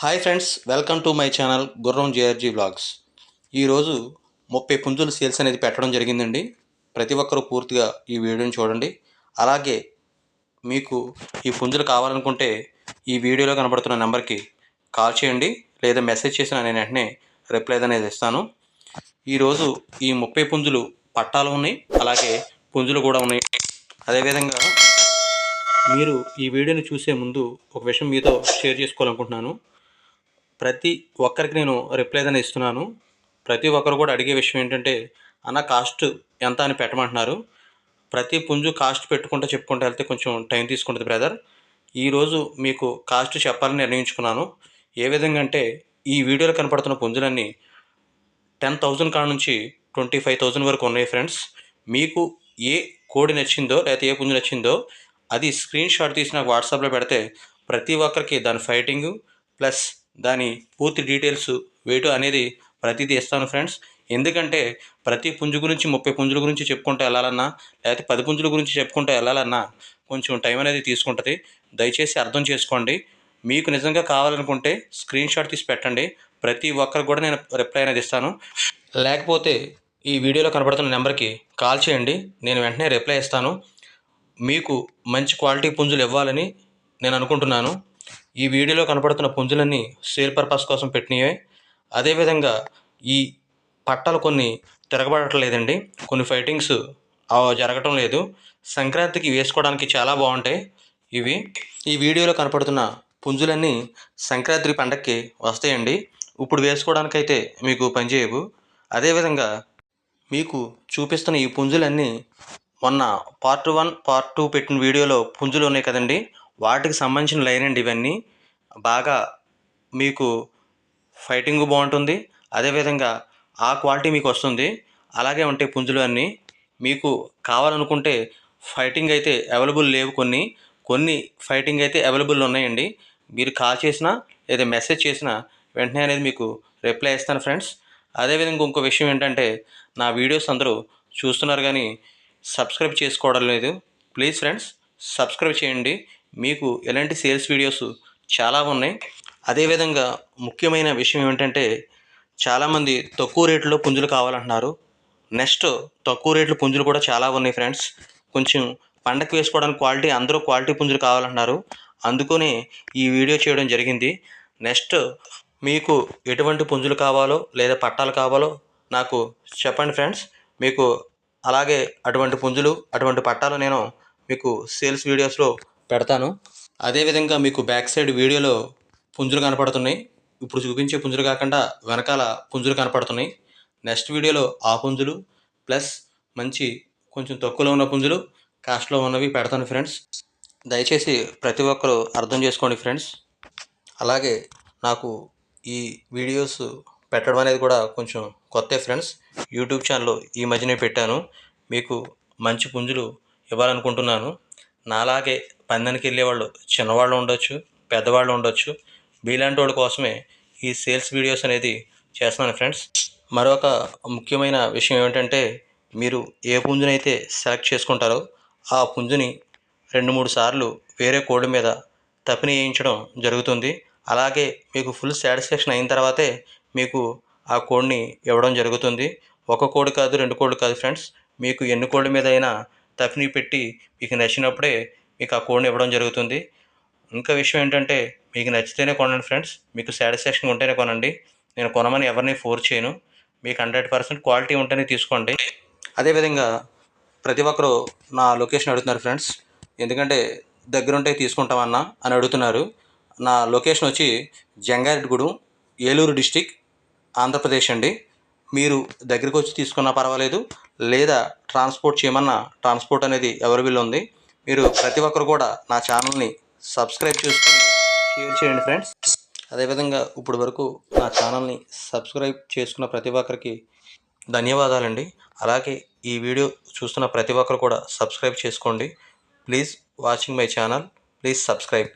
Hi friends welcome to my channel Gurram JRG vlogs ఈరోజు ముప్పై పుంజులు సేల్స్ అనేది పెట్టడం జరిగిందండి. ప్రతి ఒక్కరూ పూర్తిగా ఈ వీడియోని చూడండి. అలాగే మీకు ఈ పుంజులు కావాలనుకుంటే ఈ వీడియోలో కనబడుతున్న నెంబర్కి కాల్ చేయండి. లేదా మెసేజ్ చేసిన నేను వెంటనే రిప్లై అనేది ఇస్తాను. ఈరోజు ఈ ముప్పై పుంజులు పట్టాలు ఉన్నాయి. అలాగే పుంజులు కూడా ఉన్నాయి. అదేవిధంగా మీరు ఈ వీడియోని చూసే ముందు ఒక విషయం మీతో షేర్ చేసుకోవాలనుకుంటున్నాను. ప్రతి ఒక్కరికి నేను రిప్లై అనేది ఇస్తున్నాను. ప్రతి ఒక్కరు కూడా అడిగే విషయం ఏంటంటే అన్న కాస్ట్ ఎంత అని పెట్టమంటున్నారు. ప్రతి పుంజు కాస్ట్ పెట్టుకుంటూ చెప్పుకుంటూ వెళ్తే కొంచెం టైం తీసుకుంటుంది బ్రదర్ ఈరోజు మీకు కాస్ట్ చెప్పాలని నిర్ణయించుకున్నాను. ఏ విధంగా అంటే ఈ వీడియోలో కనపడుతున్న పుంజులన్నీ టెన్ థౌజండ్ కాడ నుంచి ట్వంటీ ఫైవ్ థౌజండ్ వరకు ఉన్నాయి ఫ్రెండ్స్ మీకు ఏ కోడి నచ్చిందో లేకపోతే ఏ పుంజు నచ్చిందో అది స్క్రీన్ షాట్ తీసి నాకు వాట్సాప్లో పెడితే ప్రతి ఒక్కరికి దాని ఫైటింగ్ ప్లస్ దాని పూర్తి డీటెయిల్స్ వెయిట్ అనేది ప్రతిదీ ఇస్తాను ఫ్రెండ్స్. ఎందుకంటే ప్రతి పుంజు గురించి ముప్పై పుంజుల గురించి చెప్పుకుంటూ వెళ్ళాలన్నా లేకపోతే పది పుంజుల గురించి చెప్పుకుంటూ వెళ్ళాలన్నా కొంచెం టైం అనేది తీసుకుంటుంది. దయచేసి అర్థం చేసుకోండి. మీకు నిజంగా కావాలనుకుంటే స్క్రీన్ షాట్ తీసి పెట్టండి. ప్రతి ఒక్కరికి కూడా నేను రిప్లై అనేది ఇస్తాను. లేకపోతే ఈ వీడియోలో కనబడుతున్న నెంబర్కి కాల్ చేయండి. నేను వెంటనే రిప్లై ఇస్తాను. మీకు మంచి క్వాలిటీ పుంజులు ఇవ్వాలని నేను అనుకుంటున్నాను. ఈ వీడియోలో కనపడుతున్న పుంజులన్నీ సేల్ పర్పస్ కోసం పెట్టినవే అదేవిధంగా ఈ పట్టాలు కొన్ని తిరగబడట్లేదండి. కొన్ని ఫైటింగ్స్ జరగటం లేదు. సంక్రాంతికి వేసుకోవడానికి చాలా బాగుంటాయి. ఇవి ఈ వీడియోలో కనపడుతున్న పుంజులన్నీ సంక్రాంతి పండక్కి వస్తాయండి. ఇప్పుడు వేసుకోవడానికైతే మీకు పనిచేయవు అదేవిధంగా మీకు చూపిస్తున్న ఈ పుంజులన్నీ మొన్న పార్ట్ వన్ పార్ట్ టూ పెట్టిన వీడియోలో పుంజులు ఉన్నాయి కదండి. వాటికి సంబంధించిన లైన్ అండి ఇవన్నీ. బాగా మీకు ఫైటింగ్ బాగుంటుంది. అదేవిధంగా ఆ క్వాలిటీ మీకు వస్తుంది. అలాగే ఉంటాయి పుంజులు అన్నీ. మీకు కావాలనుకుంటే ఫైటింగ్ అయితే అవైలబుల్ లేవు కొన్ని. కొన్ని ఫైటింగ్ అయితే అవైలబుల్ ఉన్నాయండి. మీరు కాల్ చేసినా లేదా మెసేజ్ చేసినా వెంటనే అనేది మీకు రిప్లై ఇస్తాను ఫ్రెండ్స్. అదేవిధంగా ఇంకో విషయం ఏంటంటే నా వీడియోస్ అందరూ చూస్తున్నారు కానీ సబ్స్క్రైబ్ చేసుకోవడం లేదు. ప్లీజ్ ఫ్రెండ్స్ సబ్స్క్రైబ్ చేయండి. మీకు ఎలాంటి సేల్స్ వీడియోస్ చాలా ఉన్నాయి. అదేవిధంగా ముఖ్యమైన విషయం ఏమిటంటే చాలామంది తక్కువ రేట్లో పుంజులు కావాలంటున్నారు. నెక్స్ట్ తక్కువ రేట్లు పుంజులు కూడా చాలా ఉన్నాయి ఫ్రెండ్స్ కొంచెం పండగ వేసుకోవడానికి క్వాలిటీ అందరూ క్వాలిటీ పుంజులు కావాలంటున్నారు. అందుకని ఈ వీడియో చేయడం జరిగింది. నెక్స్ట్ మీకు ఎటువంటి పుంజులు కావాలో లేదా పట్టాలు కావాలో నాకు చెప్పండి ఫ్రెండ్స్ మీకు అలాగే అటువంటి పుంజులు అటువంటి పట్టాలు నేను మీకు సేల్స్ వీడియోస్లో పెడతాను. అదేవిధంగా మీకు బ్యాక్ సైడ్ వీడియోలో పుంజులు కనపడుతున్నాయి. ఇప్పుడు చూపించే పుంజులు కాకుండా వెనకాల పుంజులు కనపడుతున్నాయి. నెక్స్ట్ వీడియోలో ఆ పుంజులు ప్లస్ మంచి కొంచెం తక్కువలో ఉన్న పుంజులు కాస్ట్లో ఉన్నవి పెడతాను ఫ్రెండ్స్. దయచేసి ప్రతి ఒక్కరూ అర్థం చేసుకోండి ఫ్రెండ్స్. అలాగే నాకు ఈ వీడియోస్ పెట్టడం అనేది కూడా కొంచెం కొత్త ఫ్రెండ్స్. యూట్యూబ్ ఛానల్ ఈ మధ్యనే పెట్టాను. మీకు మంచి పుంజులు ఇవ్వాలనుకుంటున్నాను. నాలాగే పందెనికి వెళ్ళేవాళ్ళు చిన్నవాళ్ళు ఉండొచ్చు పెద్దవాళ్ళు ఉండొచ్చు. మీలాంటి వాళ్ళ కోసమే ఈ సేల్స్ వీడియోస్ అనేది చేస్తున్నాను ఫ్రెండ్స్. మరొక ముఖ్యమైన విషయం ఏమిటంటే మీరు ఏ పుంజునైతే సెలెక్ట్ చేసుకుంటారో ఆ పుంజుని రెండు మూడు సార్లు వేరే కోడి మీద తపిని వేయించడం జరుగుతుంది. అలాగే మీకు ఫుల్ సాటిస్ఫాక్షన్ అయిన తర్వాతే మీకు ఆ కోడిని ఇవ్వడం జరుగుతుంది. ఒక కోడి కాదు రెండు కోడ్లు కాదు ఫ్రెండ్స్. మీకు ఎన్ని కోడి మీద అయినా తపిని పెట్టి మీకు నచ్చినప్పుడే మీకు ఆ కోడ్ని ఇవ్వడం జరుగుతుంది. ఇంకా విషయం ఏంటంటే మీకు నచ్చితేనే కొనండి ఫ్రెండ్స్. మీకు సాటిస్ఫాక్షన్ ఉంటేనే కొనండి. నేను కొనమని ఎవరిని ఫోర్స్ చేయను. మీకు హండ్రెడ్ పర్సెంట్ క్వాలిటీ ఉంటేనే తీసుకోండి. అదేవిధంగా ప్రతి ఒక్కరు నా లొకేషన్ అడుగుతున్నారు ఫ్రెండ్స్. ఎందుకంటే దగ్గరుంటే తీసుకుంటామన్నా అని అడుగుతున్నారు. నా లొకేషన్ వచ్చి జంగారెడ్డిగూడెం ఏలూరు డిస్టిక్ ఆంధ్రప్రదేశ్ అండి. మీరు దగ్గరికి వచ్చి తీసుకున్నా పర్వాలేదు. లేదా ట్రాన్స్పోర్ట్ చేయమన్నా ట్రాన్స్పోర్ట్ అనేది అవైలబుల్ ఉంది మీరు ప్రతి ఒక్కరు కూడా నా ఛానల్ని సబ్స్క్రైబ్ చేసుకొని షేర్ చేయండి ఫ్రెండ్స్. అదేవిధంగా ఇప్పుడు వరకు నా ఛానల్ని సబ్స్క్రైబ్ చేసుకున్న ప్రతి ఒక్కరికి ధన్యవాదాలండి. అలాగే ఈ వీడియో చూస్తున్న ప్రతి ఒక్కరు కూడా సబ్స్క్రైబ్ చేసుకోండి. Please watching my channel please subscribe.